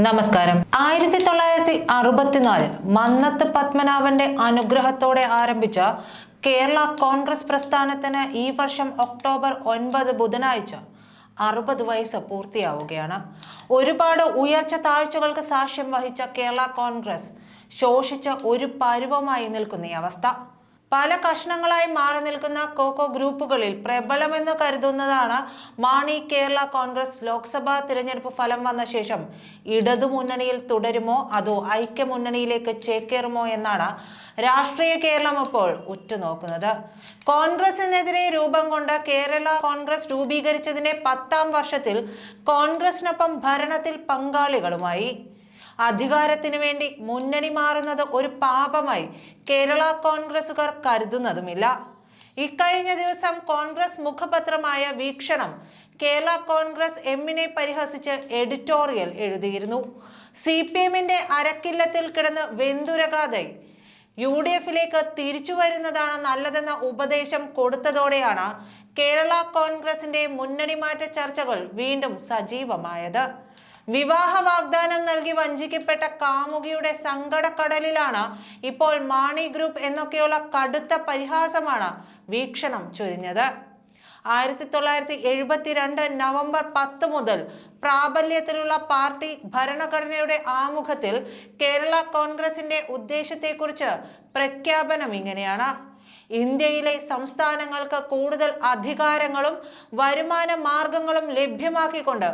നമസ്കാരം. ആയിരത്തി തൊള്ളായിരത്തി അറുപത്തിനാലിൽ മന്നത്ത് പത്മനാഭന്റെ അനുഗ്രഹത്തോടെ ആരംഭിച്ച കേരള കോൺഗ്രസ് പ്രസ്ഥാനത്തിന് ഈ വർഷം ഒക്ടോബർ ഒൻപത് ബുധനാഴ്ച അറുപത് വയസ്സ് പൂർത്തിയാവുകയാണ്. ഒരുപാട് ഉയർച്ച താഴ്ചകൾക്ക് സാക്ഷ്യം വഹിച്ച കേരള കോൺഗ്രസ് ശോഷിച്ച ഒരു പരുവമായി നിൽക്കുന്ന ഈ അവസ്ഥ. പല കഷ്ണങ്ങളായി മാറി നിൽക്കുന്ന കോക്കോ ഗ്രൂപ്പുകളിൽ പ്രബലമെന്ന് കരുതുന്നതാണ് മാണി കേരള കോൺഗ്രസ് ലോക്സഭാ തിരഞ്ഞെടുപ്പ് ഫലം വന്ന ശേഷം ഇടതു മുന്നണിയിൽ തുടരുമോ അതോ ഐക്യമുന്നണിയിലേക്ക് ചേക്കേറുമോ എന്നാണ് രാഷ്ട്രീയ കേരളം ഇപ്പോൾ ഉറ്റുനോക്കുന്നത്. കോൺഗ്രസിനെതിരെ രൂപം കൊണ്ട കേരള കോൺഗ്രസ് രൂപീകരിച്ചതിന്റെ പത്താം വർഷത്തിൽ കോൺഗ്രസിനൊപ്പം ഭരണത്തിൽ പങ്കാളികളുമായി. അധികാരത്തിനു വേണ്ടി മുന്നണി മാറുന്നത് ഒരു പാപമായി കേരള കോൺഗ്രസുകാർ കരുതുന്നതുമില്ല. ഇക്കഴിഞ്ഞ ദിവസം കോൺഗ്രസ് മുഖപത്രമായ വീക്ഷണം കേരള കോൺഗ്രസ് എമ്മിനെ പരിഹസിച്ച് എഡിറ്റോറിയൽ എഴുതിയിരുന്നു. സി പി എമ്മിന്റെ അരക്കില്ലത്തിൽ കിടന്ന് വെന്തുരകാതെ യു ഡി എഫിലേക്ക് തിരിച്ചു വരുന്നതാണ് നല്ലതെന്ന ഉപദേശം കൊടുത്തതോടെയാണ് കേരള കോൺഗ്രസിന്റെ മുന്നണി മാറ്റ ചർച്ചകൾ വീണ്ടും സജീവമായത്. വിവാഹ വാഗ്ദാനം നൽകി വഞ്ചിക്കപ്പെട്ട കാമുകിയുടെ സങ്കടക്കടലിലാണ് ഇപ്പോൾ മാണി ഗ്രൂപ്പ് എന്നൊക്കെയുള്ള കടുത്ത പരിഹാസമാണ് വീക്ഷണം ചൊരിഞ്ഞത്. ആയിരത്തി തൊള്ളായിരത്തി എഴുപത്തിരണ്ട് നവംബർ പത്ത് മുതൽ പ്രാബല്യത്തിലുള്ള പാർട്ടി ഭരണഘടനയുടെ ആമുഖത്തിൽ കേരള കോൺഗ്രസിന്റെ ഉദ്ദേശത്തെക്കുറിച്ച് പ്രഖ്യാപനം ഇങ്ങനെയാണ്. ഇന്ത്യയിലെ സംസ്ഥാനങ്ങൾക്ക് കൂടുതൽ അധികാരങ്ങളും വരുമാന മാർഗങ്ങളും ലഭ്യമാക്കിക്കൊണ്ട്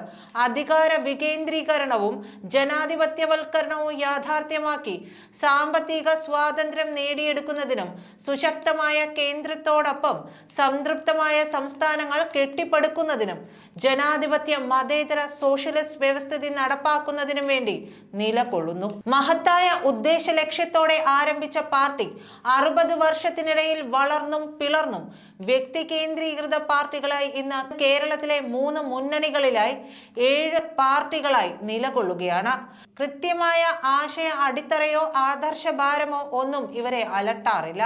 അധികാര വികേന്ദ്രീകരണവും ജനാധിപത്യവൽക്കരണവും യാഥാർത്ഥ്യമാക്കി സാമ്പത്തിക സ്വാതന്ത്ര്യം നേടിയെടുക്കുന്നതിനും സുശക്തമായ കേന്ദ്രത്തോടൊപ്പം സംതൃപ്തമായ സംസ്ഥാനങ്ങൾ കെട്ടിപ്പടുക്കുന്നതിനും ജനാധിപത്യ മതേതര സോഷ്യലിസ്റ്റ് വ്യവസ്ഥിതി നടപ്പാക്കുന്നതിനും വേണ്ടി നിലകൊള്ളുന്നു. മഹത്തായ ഉദ്ദേശ ലക്ഷ്യത്തോടെ ആരംഭിച്ച പാർട്ടി അറുപത് വർഷത്തിനിടയിൽ വളർന്നും പിളർന്നും വ്യക്തി കേന്ദ്രീകൃത പാർട്ടികളായി ഇന്ന് കേരളത്തിലെ മൂന്ന് മുന്നണികളിലായി ഏഴ് പാർട്ടികളായി നിലകൊള്ളുകയാണ്. കൃത്യമായ ആശയ അടിത്തറയോ ആദർശ ഭാരമോ ഒന്നും ഇവരെ അലട്ടാറില്ല.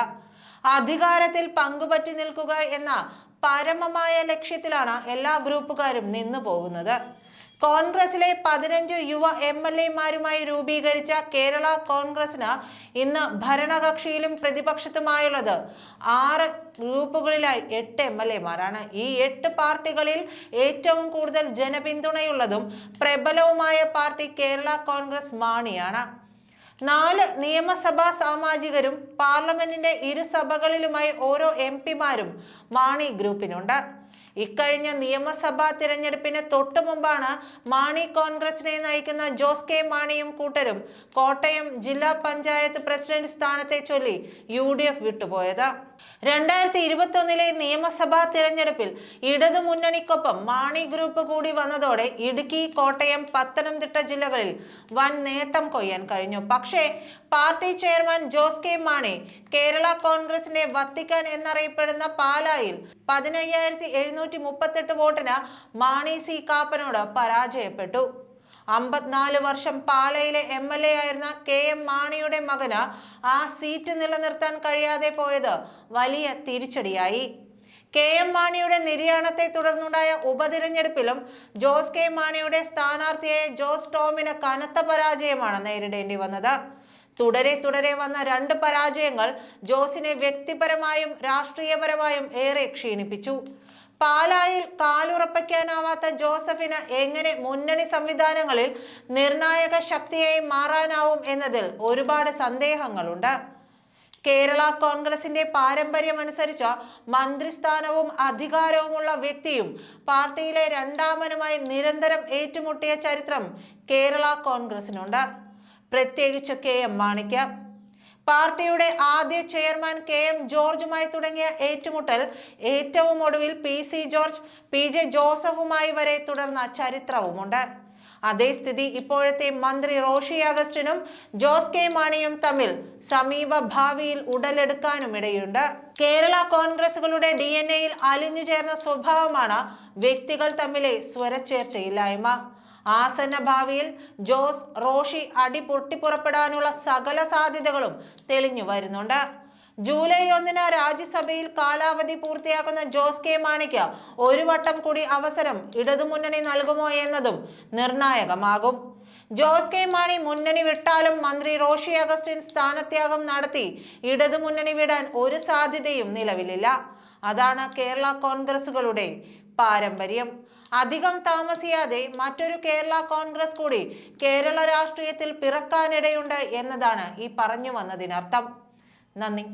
അധികാരത്തിൽ പങ്കുപറ്റി നിൽക്കുക എന്ന പരമമായ ലക്ഷ്യത്തിലാണ് എല്ലാ ഗ്രൂപ്പുകാരും നിന്നു പോകുന്നത് കോൺഗ്രസിലെ പതിനഞ്ച് യുവ എം എൽ എമാരുമായി രൂപീകരിച്ച കേരള കോൺഗ്രസിന് ഇന്ന് ഭരണകക്ഷിയിലും പ്രതിപക്ഷത്തുമായുള്ളത്. ആറ് ഗ്രൂപ്പുകളിലായി എട്ട് എം എൽ എമാരാണ്. ഈ എട്ട് പാർട്ടികളിൽ ഏറ്റവും കൂടുതൽ ജനപിന്തുണയുള്ളതും പ്രബലവുമായ പാർട്ടി കേരള കോൺഗ്രസ് മാണിയാണ്. നാല് നിയമസഭാ സാമാജികരും പാർലമെന്റിന്റെ ഇരു സഭകളിലുമായി ഓരോ എം പിമാരും മാണി ഗ്രൂപ്പിനുണ്ട്. ഇക്കഴിഞ്ഞ നിയമസഭാ തിരഞ്ഞെടുപ്പിന് തൊട്ടു മുമ്പാണ് മാണി കോൺഗ്രസിനെ നയിക്കുന്ന ജോസ് കെ മാണിയും കൂട്ടരും കോട്ടയം ജില്ലാ പഞ്ചായത്ത് പ്രസിഡന്റ് സ്ഥാനത്തെ ചൊല്ലി യു ഡി എഫ് വിട്ടുപോയത്. രണ്ടായിരത്തി ഇരുപത്തി ഒന്നിലെ നിയമസഭാ തിരഞ്ഞെടുപ്പിൽ ഇടതു മുന്നണിക്കൊപ്പം മാണി ഗ്രൂപ്പ് കൂടി വന്നതോടെ ഇടുക്കി കോട്ടയം പത്തനംതിട്ട ജില്ലകളിൽ വൻ നേട്ടം കൊയ്യാൻ കഴിഞ്ഞു. പക്ഷേ party chairman Jose K Mani Kerala കോൺഗ്രസിന്റെ വത്തിക്കാൻ എന്നറിയപ്പെടുന്ന പാലായിൽ പതിനയ്യായിരത്തി എഴുന്നൂറ്റി മുപ്പത്തെട്ട് വോട്ടിന് മാണി സി കാപ്പനോട് പരാജയപ്പെട്ടു. അമ്പത്തിനാല് വർഷം പാലയിലെ എം എൽ എ ആയിരുന്ന കെ എം മാണിയുടെ മകന് ആ സീറ്റ് നിലനിർത്താൻ കഴിയാതെ പോയത് വലിയ തിരിച്ചടിയായി. കെ എം മാണിയുടെ നിര്യാണത്തെ തുടർന്നുണ്ടായ ഉപതിരഞ്ഞെടുപ്പിലും ജോസ് കെ മാണിയുടെ സ്ഥാനാർത്ഥിയായ ജോസ് ടോമിന് കനത്ത പരാജയമാണ് നേരിടേണ്ടി വന്നത്. തുടരെ തുടരെ വന്ന രണ്ട് പരാജയങ്ങൾ ജോസിനെ വ്യക്തിപരമായും രാഷ്ട്രീയപരമായും ഏറെ ക്ഷീണിപ്പിച്ചു. പാലായിൽ കാലുറപ്പിക്കാനാവാത്ത ജോസഫിന് എങ്ങനെ മുന്നണി സംവിധാനങ്ങളിൽ നിർണായക ശക്തിയായി മാറാനാവും എന്നതിൽ ഒരുപാട് സന്ദേഹങ്ങളുണ്ട്. കേരള കോൺഗ്രസിന്റെ പാരമ്പര്യമനുസരിച്ച് മന്ത്രിസ്ഥാനവും അധികാരവുമുള്ള വ്യക്തിയും പാർട്ടിയിലെ രണ്ടാമനുമായി നിരന്തരം ഏറ്റുമുട്ടിയ ചരിത്രം കേരള കോൺഗ്രസിനുണ്ട്. പ്രത്യേകിച്ച് കെ എം മാണിക്ക്. പാർട്ടിയുടെ ആദ്യ ചെയർമാൻ കെ എം ജോർജുമായി തുടങ്ങിയ ഏറ്റുമുട്ടൽ ഏറ്റവും ഒടുവിൽ P C George P J ജോസഫുമായി വരെ തുടർന്ന ചരിത്രവുമുണ്ട്. അതേ സ്ഥിതി ഇപ്പോഴത്തെ മന്ത്രി റോഷി അഗസ്റ്റിനും ജോസ് കെ മാണിയും തമ്മിൽ സമീപ ഭാവിയിൽ ഉടലെടുക്കാനും ഇടയുണ്ട് കേരള കോൺഗ്രസുകളുടെ ഡി എൻ എയിൽ അലിഞ്ഞു ചേർന്ന സ്വഭാവമാണ് വ്യക്തികൾ തമ്മിലെ സ്വരച്ചേർച്ചയില്ലായ്മ. ആസന്ന ഭാവിയിൽ ജോസ് റോഷി അടി പൊട്ടിപ്പുറപ്പെടാനുള്ള സകല സാധ്യതകളും തെളിഞ്ഞു വരുന്നുണ്ട്. ജൂലൈ ഒന്നിന് രാജ്യസഭയിൽ കാലാവധി പൂർത്തിയാക്കുന്ന ജോസ് കെ. മാണിക്ക് ഒരു വട്ടം കൂടി അവസരം ഇടതുമുന്നണി നൽകുമോ എന്നതും നിർണായകമാകും. ജോസ് കെ. മാണി മുന്നണി വിട്ടാലും മന്ത്രി റോഷി അഗസ്റ്റിൻ സ്ഥാനത്യാഗം നടത്തി ഇടതുമുന്നണി വിടാൻ ഒരു സാധ്യതയും നിലവിലില്ല. അതാണ് കേരള കോൺഗ്രസുകളുടെ പാരമ്പര്യം. അധികം താമസിയാതെ മറ്റൊരു കേരള കോൺഗ്രസ് കൂടി കേരള രാഷ്ട്രീയത്തിൽ പിറക്കാനിടയുണ്ട് എന്നതാണ് ഈ പറഞ്ഞു വന്നതിനർത്ഥം. നന്ദി.